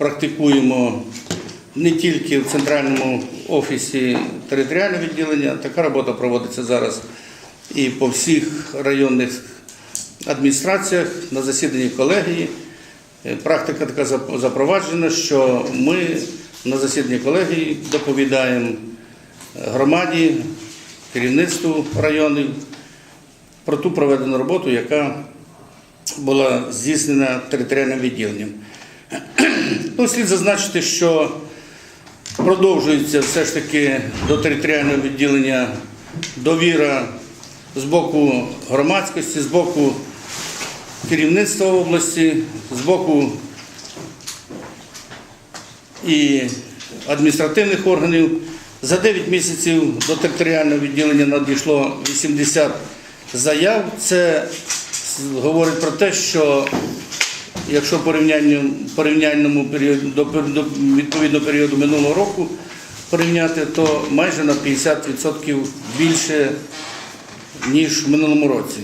практикуємо не тільки в центральному офісі територіального відділення, така робота проводиться зараз і по всіх районних адміністраціях на засіданні колегії. Е, Практика така запроваджена, що ми на засіданні колегії доповідаємо громаді, керівництву районів про ту проведену роботу, яка була здійснена територіальним відділенням. Ну, слід зазначити, що продовжується все ж таки до територіального відділення довіра з боку громадськості, з боку керівництва області, з боку і адміністративних органів. За 9 місяців до територіального відділення надійшло 80 заяв. Це говорить про те, що якщо порівняння порівняльному періоду до, до відповідно періоду минулого року порівняти, то майже на 50% більше, ніж в минулому році.